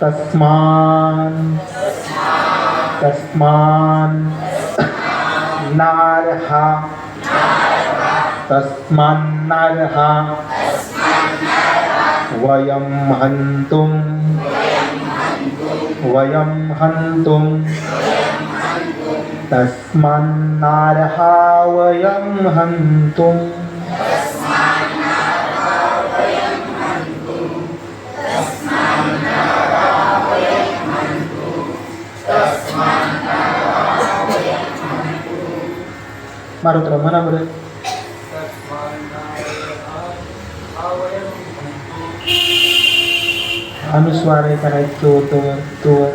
तस्मान तस्मान नारहा तस्मान्नारहा वयं हन्तुं वयं हन्तुं तस्मान्नारहा वयं हन्तुम् मारुत्र म्हणा बरं अनुस्वार आहे का नाही तो। तोवर तोवर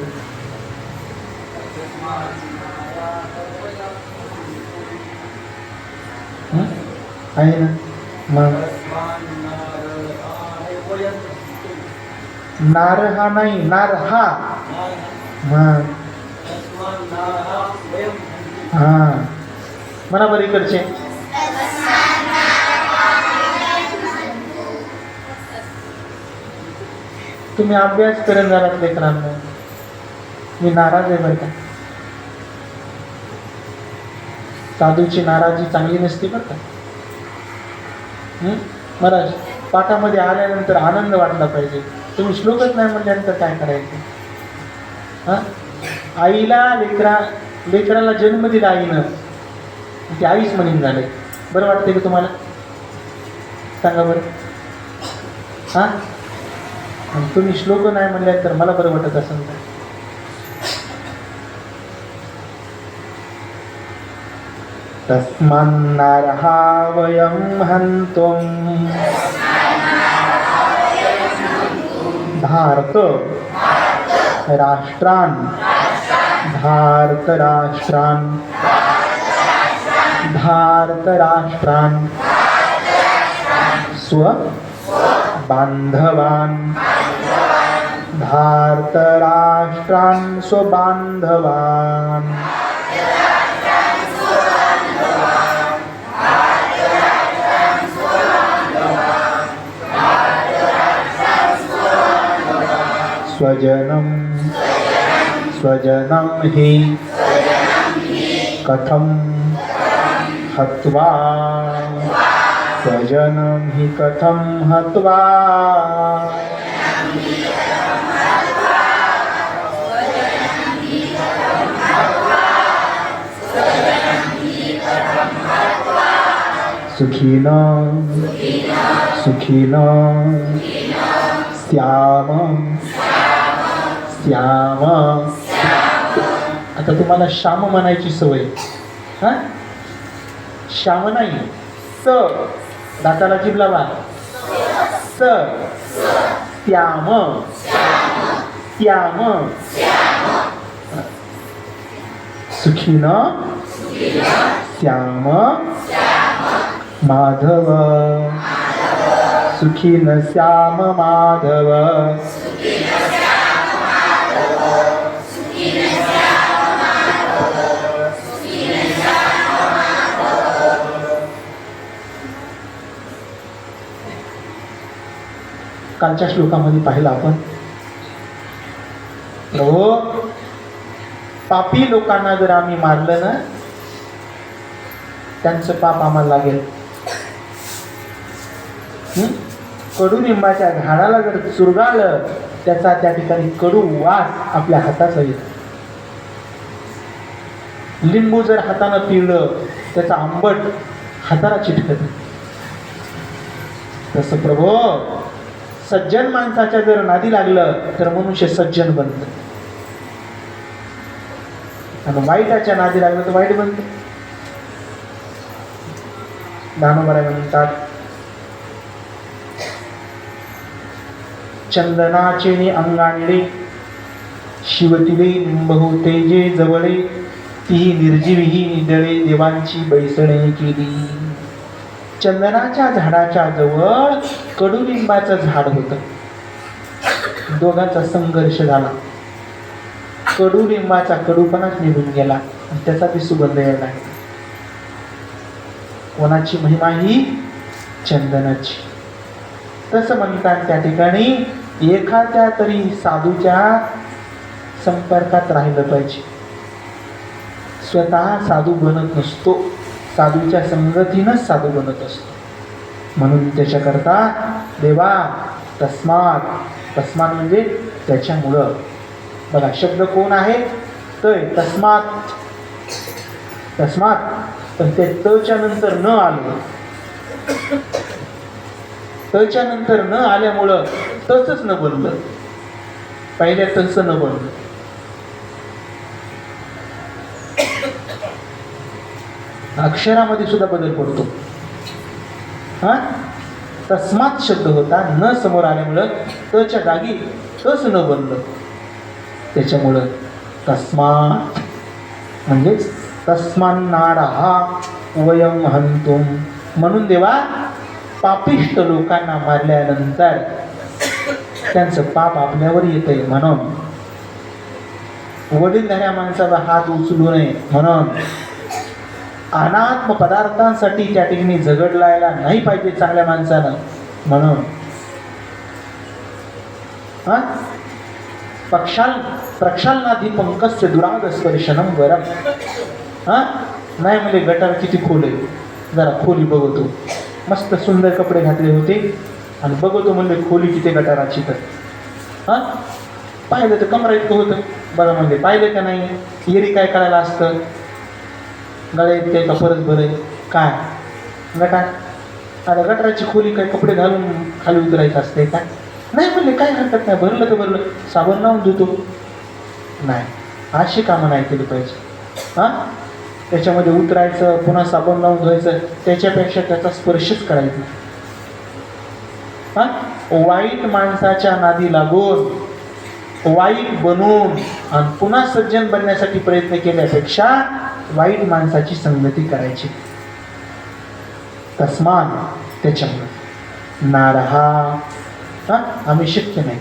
हं? आहे ना मग नार बराबर म्हणा बरं इकडचे. तुम्ही अभ्यास करत जाणार लेकरांना मी नाराज आहे बरं का. साधूची नाराजी चांगली नसते बरं का. महाराज पाठामध्ये आल्यानंतर आनंद वाटला पाहिजे. तुम्ही श्लोकच नाही म्हटल्यानंतर काय करायचं? हां? आईला लेकरा लेकराला जन्म दिला आईनं. ते आईच म्हणून झाले. बरं वाटते का तुम्हाला? सांगा बरं. हा? आणि तुम्ही श्लोक नाही म्हणल्यानंतर मला बरं वाटत असेल का तस्मान्नारहा वयं हन्तुं. भारत राष्ट्रान्. भारतराष्ट्रान् भारतराष्ट्रान्। स्व? बान्धवान्। भारतराष्ट्रान् स्वबान्धवान्। स्वजनं। स्वजनं हि। कथं हत्वा। स्वजनं हि कथं हत्वा। सुखिन सुखिन। श्याम श्याम। आता तुम्हाला श्याम म्हणायची सवय. हा? श्याम नाही. स. दाताला जीभ लावा. स. त्याम श्याम. सुखीन. श्याम. माधव. सुखीन श्याम माधव. कालच्या श्लोकामध्ये पाहिलं आपण. प्रभो पापी लोकांना जर आम्ही मारलं ना त्यांचं पाप आम्हाला लागेल. हं? कडुनिंबाच्या झाडाला जर चुरगाळलं त्याचा त्या ठिकाणी कडू वास आपल्या हाताचा येतो. लिंबू जर हातानं पिळलं त्याचा आंबट हाताला चिटकत तसं प्रभो सज्जन माणसाच्या जर नादी लागलं तर मनुष्य सज्जन बनत. आणि वाईटाच्या नादी लागलं तर वाईट बनत. दानोबराय म्हणतात चंदनाचे अंगाणले शिवतिले बहुतेजे जवळे ती निर्जीवी निदळे देवांची बैसणे केली. चंदनाच्या झाडाच्या जवळ कडुलिंबाचं झाड होतं. दोघांचा संघर्ष झाला. कडुलिंबाचा कडूपणाच निघून गेला आणि त्याचा ती सुगंध यायला लागला. कोणाची महिमा ही? चंदनाची. तसं म्हणतात त्या ठिकाणी एखाद्या तरी साधूच्या संपर्कात राहिलं पाहिजे. स्वतः साधू बनत नसतो. साधूच्या संगतीनंच साधू बनत असतो. म्हणून त्याच्याकरता देवा तस्मात तस्मात म्हणजे त्याच्यामुळं. बघा शब्द कोण आहे? तय तस्मात. तस्मात. पण ते तच्या नंतर न आलं. तच्या नंतर न आल्यामुळं तसंच न बनलं. पहिल्या तसं न बनलं. अक्षरामध्ये सुद्धा बदल पडतो. हा? तस्मात शब्द होता न समोर आल्यामुळं तच्या जागी तस न बनलं. त्याच्यामुळं तस्मात म्हणजेच तस्मान्नाड हा वयम हंतुम म्हणून देवा पापिष्ट लोकांना मारल्यानंतर त्यांचं पाप आपल्यावर येतंय म्हणून. वडीलधाऱ्या माणसाचा हात उचलू नये म्हणून. अनात्म पदार्थांसाठी त्या ठिकाणी झगड लायला नाही पाहिजे चांगल्या माणसानं. म्हणून हा? पक्षाल प्रक्षालनाधी पंकस्य दुराग स्पर्शनम वरम हा? नाही म्हणजे गटार किती खोल आहे? जरा खोली बघतो. मस्त सुंदर कपडे घातले होते. आणि बघतो म्हणले खोली किती गटाराची तर. हा? पाहिलं तर कमरा इतकं होतं. बरं म्हणजे पाहिलं का नाही? येरी काय करायला असतं? गळ्या इतके का परत बरे काय? म्हणजे गटार आता गटाराची खोली काय कपडे घालून खाली उतरायचं असते काय नाही म्हणले काय हरकत नाही. भरलं तर भरलं. साबण लावून धुतो नाही. अशी कामं नाही केली पाहिजे. हां? त्याच्यामध्ये उतरायचं पुन्हा साबण लावून धुवायचं त्याच्यापेक्षा त्याचा स्पर्शच करायचा. हां? वाईट माणसाच्या नादी लागून वाईट बनून आणि पुन्हा सज्जन बनण्यासाठी प्रयत्न केल्यापेक्षा वाईट माणसाची संगती करायची. तस्मान त्याच्यामुळे. नारहा आम्ही शक्य नाही.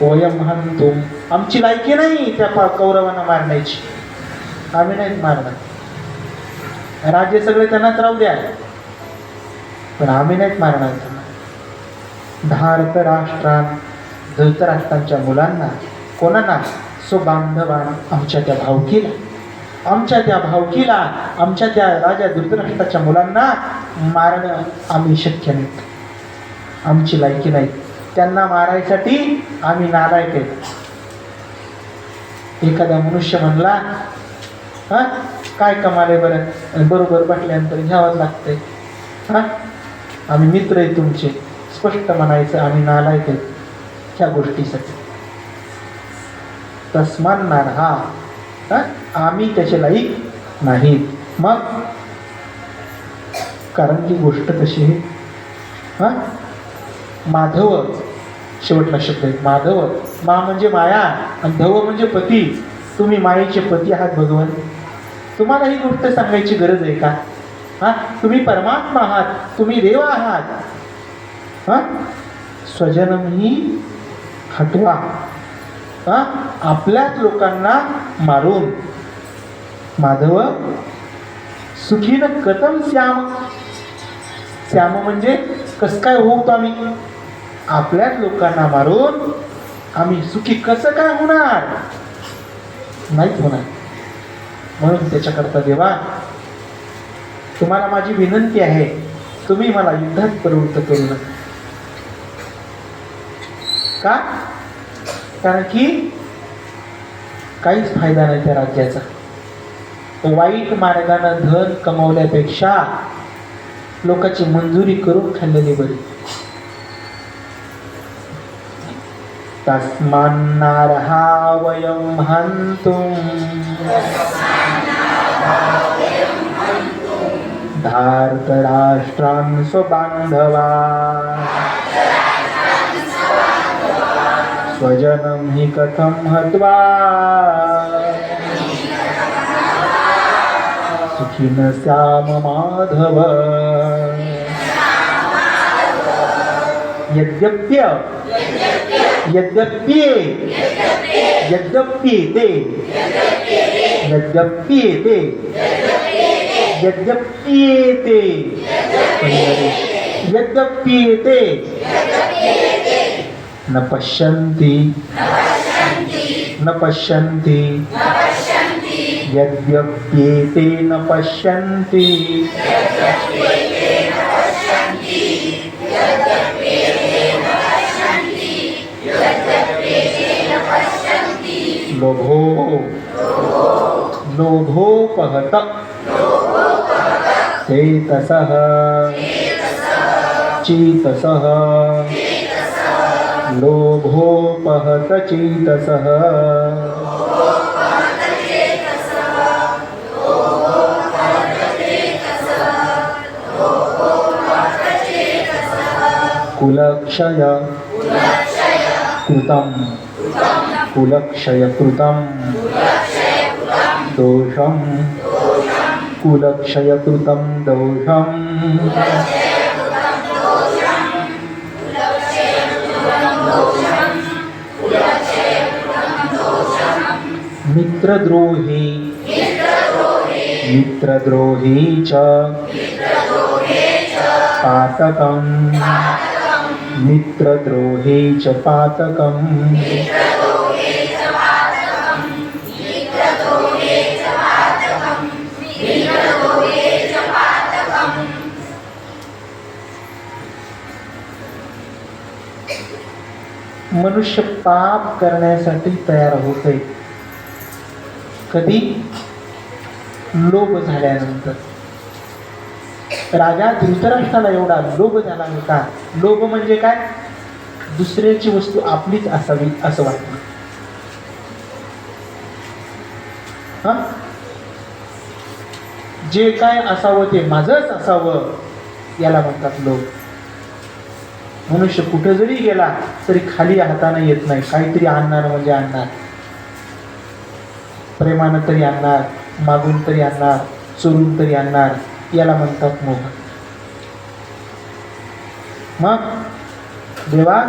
वयम हंतो आमची लायकी नाही त्या पा कौरवांना मारण्याची. आम्ही नाहीत मारणार. राज्य सगळे त्यांनाच राहू द्या. पण आम्ही नाहीत मारणार. त्यांना राष्ट्रात धृतराष्ट्रांच्या मुलांना कोणाला? सुबांधवानं आमच्या त्या भावकीला. आमच्या त्या भावकीला आमच्या त्या राजा धृतराष्ट्राच्या मुलांना मारणं आम्ही शक्य नाही. आमची लायकी नाही. त्यांना मारायसाठी आम्ही नालायक आहेत एखादा मनुष्य म्हणला हा काय कमाले बरं? बरोबर म्हटल्यानंतर घ्यावंच लागतंय. हा आम्ही मित्र आहे तुमचे. स्पष्ट म्हणायचं आम्ही नालायक आहेत ह्या गोष्टीसाठी. तस्मान हा? आम्ही त्याचे लाईक नाहीत. मग? कारण की गोष्ट कशी आहे. हां? माधव शेवटला शब्द आहे. माधव. मा म्हणजे माया आणि धव म्हणजे पती. तुम्ही मायेचे पती आहात भगवान. तुम्हाला ही गोष्ट सांगायची गरज आहे का? हां? तुम्ही परमात्मा आहात. तुम्ही देव आहात. हां? स्वजनमही हटवा. हा आपल्याच लोकांना मारून. माधव सुखीनं कथम श्याम. श्याम म्हणजे कसं काय होऊ आम्ही? आपल्याच लोकांना मारून आम्ही सुखी कसं काय होणार? नाहीच होणार. म्हणून त्याच्याकरता देवा तुम्हाला माझी विनंती आहे तुम्ही मला युद्धात प्रवृत्त करू नका. का? कारण की काहीच फायदा नाही त्या राज्याचा. वाईट मार्गानं धन कमवल्यापेक्षा लोकांची मंजुरी करून खाल्लेली बरी. तस्मान्नार्हा वयं हन्तुम् धार्तराष्ट्रान् स्वबान्धवा स्वजनं हि कथं हत्वा। सुखिन श्याम माधव। यद्यप्य। यद्यप्ये। यद्यप्येते यद्यप्येते यद्यप्येते यद्यप्येते न पश्यन्ति। न पश्यन्ति। यद्यप्येते न पश्यन्ति। लोभो। लोभोपहत चेतसः। चेतसः। लोभोपहत चेतसः कुलक्षय कृतं। दोषम् मित्रद्रोही। मित्रद्रोही च। पातकम्। मित्रद्रोही च पातकम्। मनुष्य पाप करण्यासाठी तयार होते कधी लोभ झाल्यानंतर. राजा धृतराष्ट्राला एवढा लोभ झाला होता. लोभ म्हणजे काय? दुसऱ्याची वस्तू आपलीच असावी असं वाटतं. हा? जे काय असावं ते माझंच असावं याला म्हणतात लोक मनुष्य कुठं जरी गेला तरी खाली हाताने येत नाही. काहीतरी आणणार म्हणजे आणणार. प्रेमानं तरी आणणार मागून तरी आणणार चोरून तरी आणणार याला म्हणतात मोह. मग देवा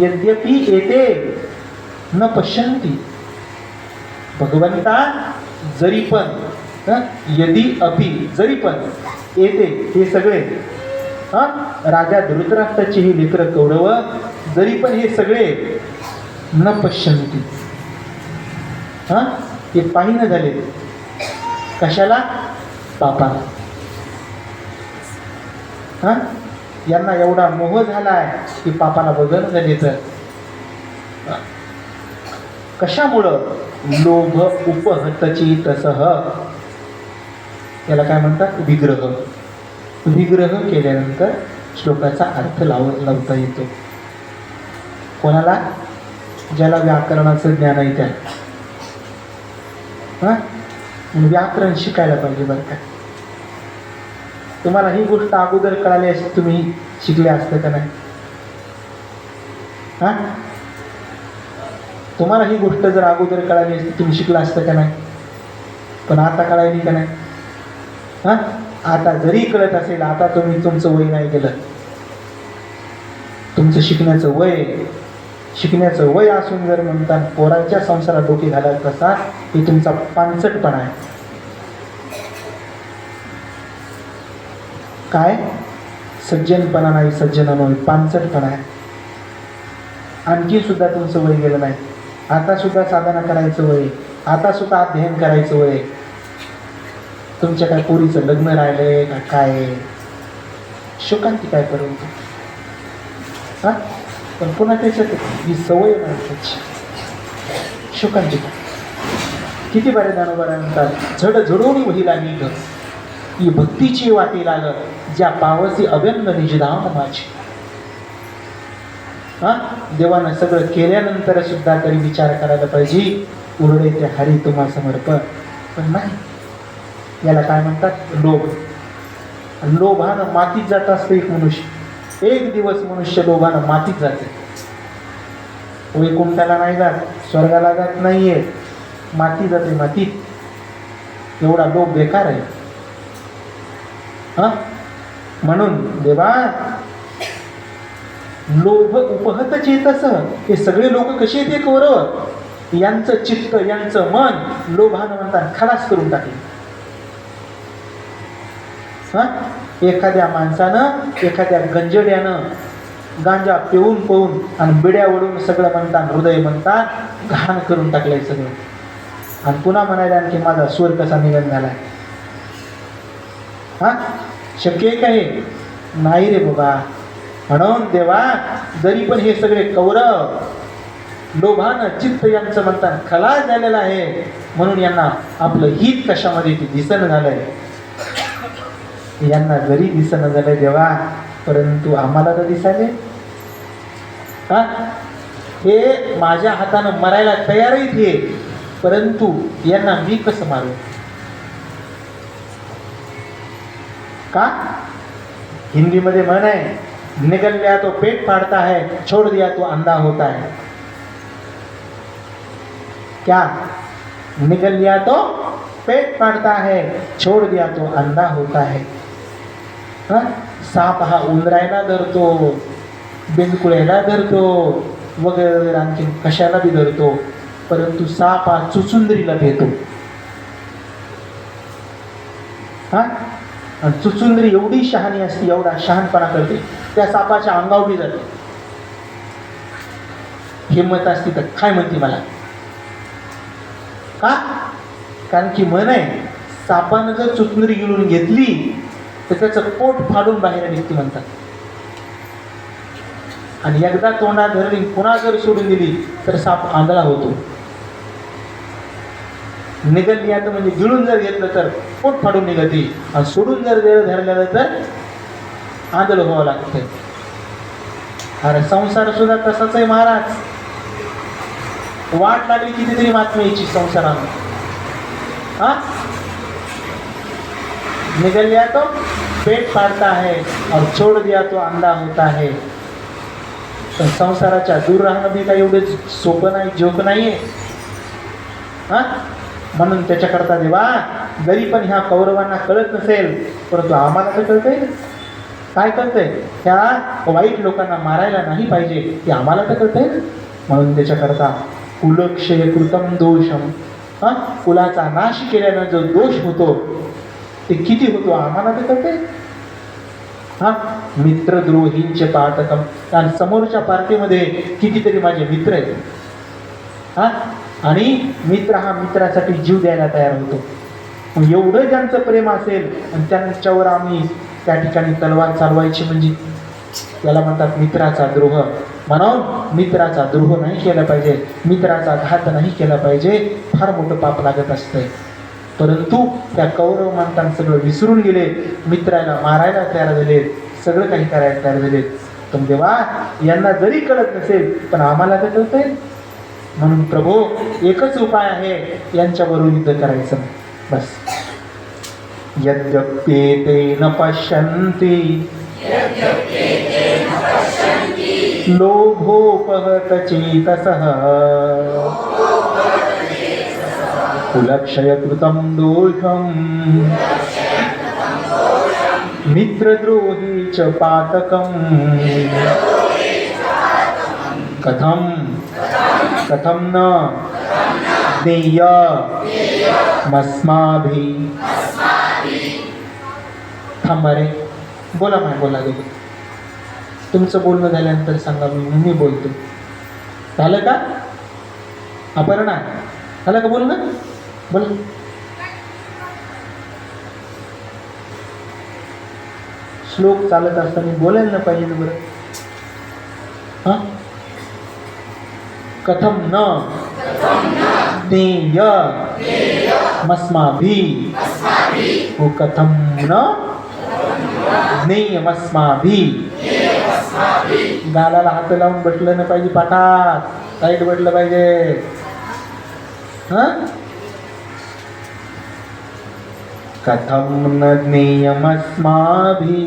यद्यपि येते न पश्यंती भगवंता जरी पण यदी यदि अपि जरी पण येते हे सगळे हा राजा धृतराष्ट्राची ही लेकर कौरव जरी पण हे सगळे न पश्यंती हा ते पाहिनं झाले कशाला? पापाला हा? यांना एवढा मोह झालाय की पापाला बदल झाले तर कशामुळं? लोभ उपहतची तसह याला काय म्हणतात? विग्रह. विग्रह केल्यानंतर श्लोकाचा अर्थ लाव लावता येतो. कोणाला? ज्याला व्याकरणाचं ज्ञान आहे त्या हां? व्याकरण शिकायला पाहिजे बरं का? तुम्हाला ही गोष्ट अगोदर कळाली असती तुम्ही शिकले असतं का नाही? हां? तुम्हाला ही गोष्ट जर अगोदर कळाली असती तुम्ही शिकला असतं का नाही? पण आता कळायली का नाही? हां? आता जरी कळत असेल आता तुम्ही तुमचं वय नाही गेलं. तुमचं शिकण्याचं वय शिकण्याचं वय असून जर म्हणता पोराच्या संसारात डोके घालत असा हे तुमचा पानसटपणा आहे. काय? सज्जनपणा नाही सज्जन नाही पानसटपणा आहे. आणखी सुद्धा तुमचं वय गेलं नाही. आता सुद्धा साधना करायचं वय आता सुद्धा अध्ययन करायचं वय तुमच्या काय पोरीचं लग्न राहिलंय का काय शोकांती काय करून? हां? पण पुन्हा त्याच्यात ही सवय माणसाची. शोकांती काय किती बरे ज्ञानोबा म्हणतात झड झडून महिला निघ ही भक्तीची वाटी लाग ज्या पावसी अव्यंग निजधाम माझी हा? देवानं सगळं केल्यानंतर सुद्धा तरी विचार करायला पाहिजे. उरडे ते हरी तुम्हा समर्पण. पण नाही. याला काय म्हणतात? लोभ. लोभानं मातीत जात असतं एक मनुष्य. एक दिवस मनुष्य लोभानं मातीत जाते. वैकुंठाला नाही जात स्वर्गाला जात नाहीये. माती जाते मातीत एवढा लोभ बेकार आहे. हा? म्हणून देवा लोभ उपहत चेतस हे सगळे लोक कसे येते कौरव? यांचं चित्त यांचं मन लोभानं म्हणतात खलास करून टाकले. हा? एखाद्या माणसानं एखाद्या गंजड्यानं गांजा पिऊन पिऊन आणि बिड्या ओढून सगळं म्हणतात हृदय म्हणतात घाण करून टाकलंय सगळं. आणि पुन्हा म्हणायला आणखी माझा स्वर कसा निघन झालाय? हा? शक्य आहे का हे? नाही रे बाबा. म्हणून देवा जरी पण हे सगळे कौरव लोभानं चित्त यांचं म्हणतात खलास झालेलं आहे म्हणून यांना आपलं हित कशामध्ये ते दिसन झालंय? यांना जरी दिसणं झालं देवा परंतु आम्हाला तर दिसाले हा? हे माझ्या हातानं मरायला तयारही आहेत परंतु यांना मी कसं मारू? का? हिंदीमध्ये म्हण आहे निगल गया तो पेट फाड़ता है छोड़ दिया तो अंधा होता है. क्या? निगल गया तो पेट फाड़ता है छोड़ दिया तो अंधा होता है. हा? साप हा उंदरायला धरतो बेंदकुळ्याला धरतो वगैरे आणखी कशाला बी धरतो परंतु साप हा चुचुंदरीला भेटतो. हा? आणि चुचुंदरी एवढी शहाणी असते एवढा शहाणपणा करते त्या सापाच्या अंगावर बी जाते. हिंमत असती तर काय म्हणते मला? का? कारण की म्हण आहे सापानं जर चुचुंदरी गिळून घेतली तर त्याचं पोट फाडून बाहेर निघते म्हणतात. आणि एकदा तोंडात धरली पुन्हा जर सोडून दिली तर साप आंधळा होतो. निघत यात म्हणजे गिळून जर घेतलं तर पोट फाडून निघते. आणि सोडून जर जर धरलेलं तर आंधळ व्हावं लागतं. अरे संसार सुद्धा तसाच आहे महाराज. वाट लागली कितीतरी बातमी यायची संसारानं. हा? निकल गया तो. पेट फाड़ता है और छोड़ दिया तो अंधा होता है. पण संसाराच्या दूर राहणं बी काही एवढं सोपं नाही जोक नाही आहे हां? म्हणून त्याच्याकरता देवा जरी पण ह्या कौरवांना कळत नसेल परंतु आम्हाला तर कळतंय काय कळतंय? त्या वाईट लोकांना मारायला नाही पाहिजे ते आम्हाला तर कळतंय म्हणून त्याच्याकरता कुलक्षय कृतम दोषम हां? कुलाचा नाश केल्यानं जो दोष होतो ते किती होतो? आम्हाला ते कळते हा? मित्रद्रोहींचे पाठकम. कारण समोरच्या पार्टीमध्ये कितीतरी माझे मित्र आहेत. हा? आणि मित्र हा मित्रासाठी जीव द्यायला तयार होतो. मग एवढं ज्यांचं प्रेम असेल आणि त्यांच्यावर आम्ही त्या ठिकाणी तलवार चालवायची म्हणजे त्याला म्हणतात मित्राचा द्रोह. म्हणून मित्राचा द्रोह नाही केला पाहिजे. मित्राचा घात नाही केला पाहिजे. फार मोठं पाप लागत असतंय. परंतु त्या कौरव मानताना सगळं विसरून गेले मित्राला मारायला तयार झाले सगळं काही करायला तयार झाले. तुम देवा यांना जरी कळत नसेल पण आम्हाला तर कळतंय. म्हणून प्रभो एकच उपाय आहे यांच्याबरोबर युद्ध करायचं. बस. यद्यप्येते न पश्यन्ति. लोभोपहत चेतसः. कुलक्षयकृतं दोषम्। मित्रद्रोही च पातकम्। कथं कथं न? देय। मस्माभिः। थांबारे बोला माय बोला दोघं तुमचं बोलणं झाल्यानंतर सांगा मी मी बोलतो. झालं का? अपर्णा झालं का बोलणं? बोल. श्लोक चालत असताना बोलायला ना पाहिजे ना बरं. हा? कथम न. ज्ञेय मस्माभि. वो कथम न. ज्ञेयमस्माभि गालाला हात लावून बसलं ना पाहिजे पाठात. टाईट बटलं पाहिजे. हा? कथम न ज्ञेयमस्माभि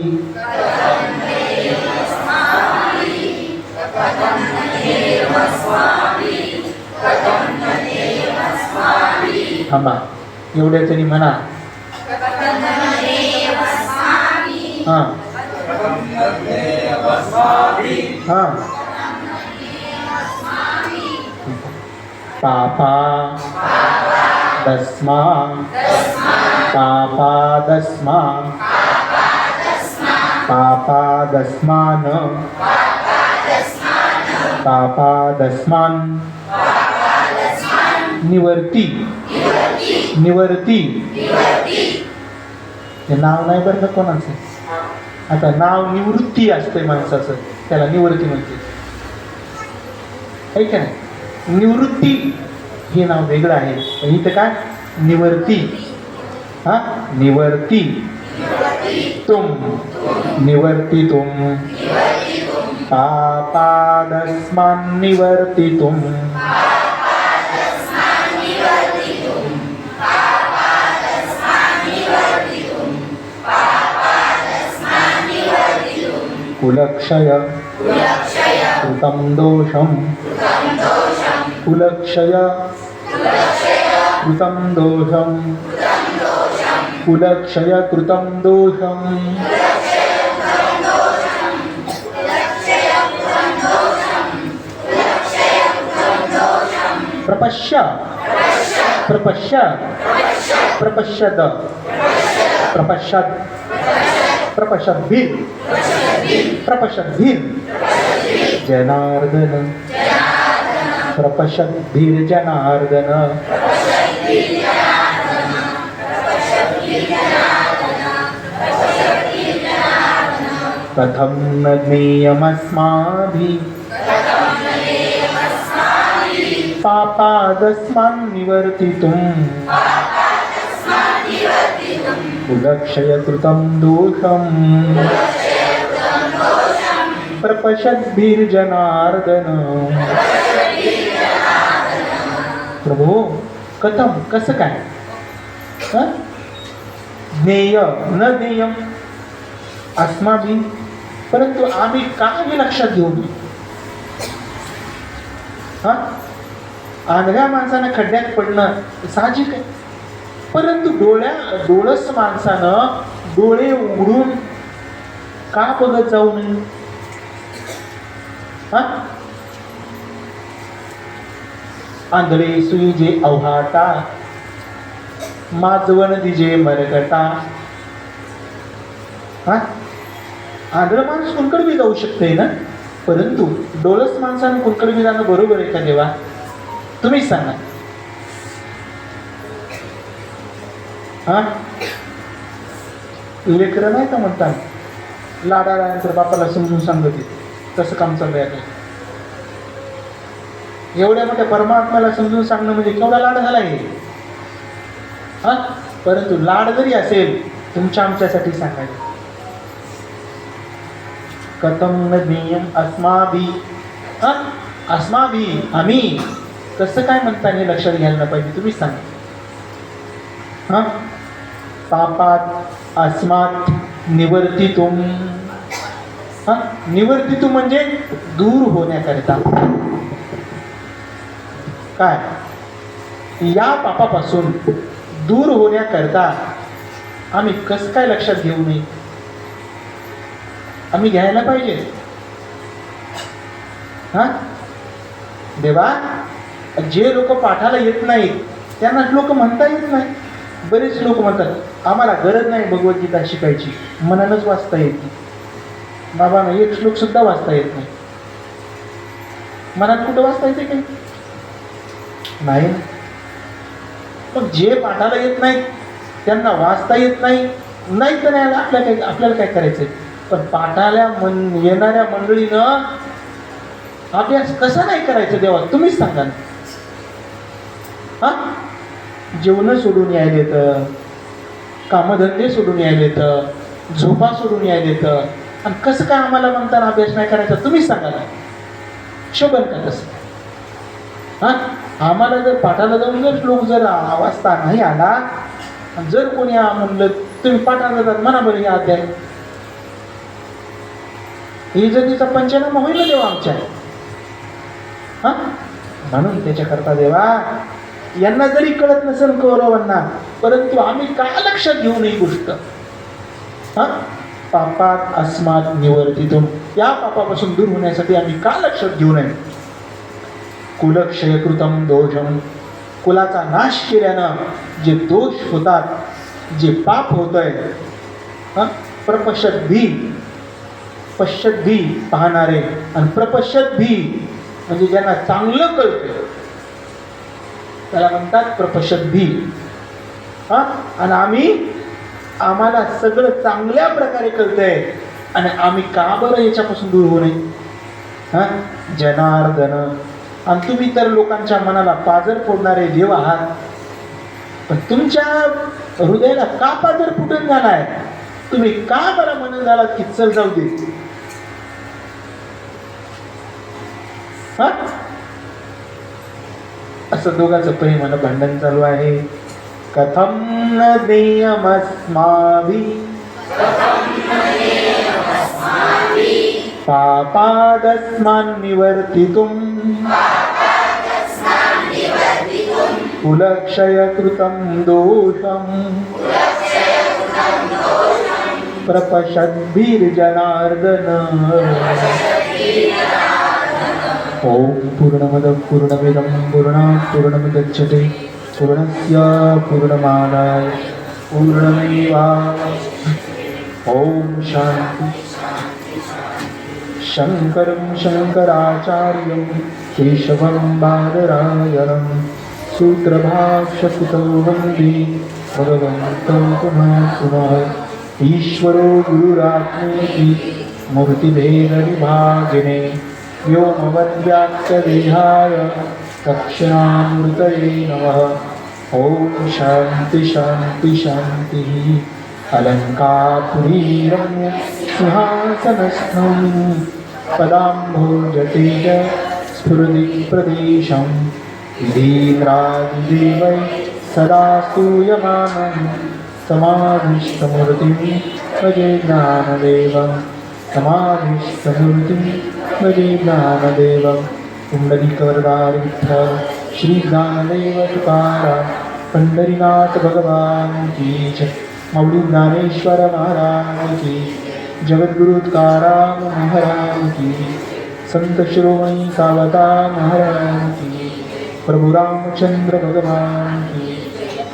थांबा एवढ्या तरी म्हणा. हा. हा. पापा दस्मा पापादस्मा पापादस्मान पापादस्मान निवर्ती. निवर्ती. हे नाव नाही बरं का कोणाचं? आता नाव निवृत्ती असते माणसाचं. त्याला निवृत्ती म्हणते है नाही? निवृत्ती हे नाव वेगळं आहे. इथं काय? निवर्ती. हा? निवर्ती. तुम. निवर्ती तुम पापादस्मान निवर्ती तुम कुलक्षय. कृतं दोषं कुलक्षय. कृतं दोषं कुलक्षय कृतं दोषं प्रपश्य। प्रपश्य। प्रपश्यद। प्रपश्यद। प्रपश्यद्भिर प्रपश्यद्भिर जनार्दन। प्रपश्यद्भिर कथं न ज्ञेयमस्माभिः पापादस्मान् निवर्तितुम् कुलक्षय दोषम्। प्रपशद्भिर्जनार्दन प्रभो कथम कसं काय? ज्ञेय न ज्ञेयम। अस्माभिः परंतु आम्ही का हे लक्षात घेऊ नये? हा? आंधळ्या माणसानं खड्ड्यात पडणं साहजिक आहे. परंतु डोळ्या डोळस माणसानं डोळे उघडून का बघत जाऊ नये? हा? आंधळे सुईजे अवहाटा माजवण दिजे मरकटा हा? आंधळ माणूस कुलकडवी जाऊ शकते ना? परंतु डोलस माणसाने कुलकडवी जाणं बरोबर आहे का देवा? तुम्हीच सांगा. हा? लेकरं नाही का म्हणतात? लाडानंतर बापाला समजून सांगत. येते तसं काम चालू आहे आता. एवढ्या मोठ्या परमात्म्याला समजून सांगणं म्हणजे केवढा लाड झाला आहे हा? परंतु लाड जरी असेल तुमच्या आमच्यासाठी सांगायचं. कथम न ज्ञेयम अस्माभी? अस्माभि अस्माभी आम्ही. कसं काय म्हणता हे लक्षात घ्यायला पाहिजे तुम्ही सांगा. हा? पापात अस्मात निवर्तितुम. हा? निवर्तितुम म्हणजे दूर होण्याकरिता. काय? या पापापासून दूर होण्याकरता आम्ही कसं काय लक्षात घेऊ नये? आम्ही घ्यायला पाहिजे. हा? देवा जे लोक पाठाला येत नाहीत त्यांना लोक म्हणता येत नाही. बरेच लोक म्हणतात आम्हाला गरज नाही भगवद्गीता शिकायची मनानच वाचता येते बाबांना एक श्लोक सुद्धा वाचता येत नाही. मनात कुठं वाचता येते काही? नाही. मग जे पाठाला येत नाहीत त्यांना वाचता येत नाही. नाही तर नाही आपल्या काही आपल्याला काय करायचं आहे पण पाठाला मन येणाऱ्या मंडळीनं अभ्यास कसा नाही करायचं देवा? तुम्हीच सांगा ना. हा? जेवण सोडून यायला येतं कामधंदे सोडून यायला येतं झोपा सोडून यायला येतं आणि कसं काय आम्हाला म्हणताना अभ्यास नाही करायचा? तुम्हीच सांगा ना. शोभन का तसं? हा? आम्हाला जर पाठाला जाऊन जर लोक जर वाचता नाही आला जर कोणी म्हणलं तुम्ही पाठाला जात म्हणा बरं हे अध्याय. ही पंचनामा होईल ना देवा आमच्या. हा? म्हणून त्याच्याकरता देवा यांना जरी कळत नसेल कौरवांना परंतु आम्ही का लक्षात घेऊ नये गोष्ट? हा? पापात अस्मात निवर्तितून या पापापासून दूर होण्यासाठी आम्ही का लक्षात घेऊ नये? कुलक्षयकृतम दोषम कुलाचा नाश केल्यानं जे दोष होतात जे पाप होत आहे प्रपशत भी पश्यत भी पाहणारे आणि प्रपश्यत भी म्हणजे ज्यांना चांगलं कळतं त्याला म्हणतात प्रपशद्धी हा? आणि आम्ही आम्हाला सगळं चांगल्या प्रकारे कळतंय. आणि आम्ही का बरं याच्यापासून दूर होऊ नये? हा? जनार्दन. आणि तुम्ही तर लोकांच्या मनाला पाजर फोडणारे देव आहात. पण तुमच्या हृदयाला का पाजर फुटून आहे तुम्ही का बरं म्हणून झाला की चल जाऊ दे? हा? असं दोघांचं प्रेमानं भांडण चालू आहे. कथम न देयमस्मावी पापादस्मान् निवर्तितुम् कुलक्षय कृतं दोषम्. प्रपशद्भिर्जनार्दन ॐ पूर्णमद पूर्णमिदं पूर्णात् पूर्णमुदच्छते। पूर्णस्य पूर्णमादाय पूर्णमेवा। ॐ शान्ति। शङ्करं शङ्कराचार्यं केशवं बादरायणं सूत्रभाष्यकृतौ वन्दे भगवन्तं पुनः पुनः ईश्वरो गुरुरात्मेति मूर्तिभेदविभागिने व्योमवद्व्याप्तदेहाय दक्षिणामृतये नमः। ॐ शान्ति शान्ति शान्तिः। अलङ्कापुरीरम्य सिंहासनस्थं पदाम्भोजते च स्फुरति प्रदेशं धीन्द्रादिदेवै सदा स्तूयमानम्। समाधिष्टमूर्तिं भजे ज्ञानदेवं। समाधिष्टमूर्तिं भजे ज्ञानदेवं। कुण्डलिकवरदारि विठ्ठल श्री ज्ञानदेव तुकारा पंढरीनाथ भगवान की जय। मौली ज्ञानेश्वर महाराज की जगद्गुरु तुकाराम महाराज की संत शिरोमणी सावता महाराज की प्रभु रामचंद्र भगवान की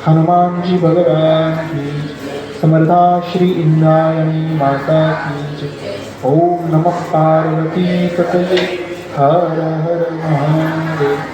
हनुमान जी भगवान की समर्था श्री इंद्रायणी माता की ओम नमः पार्वती तटये हर हर महादेव।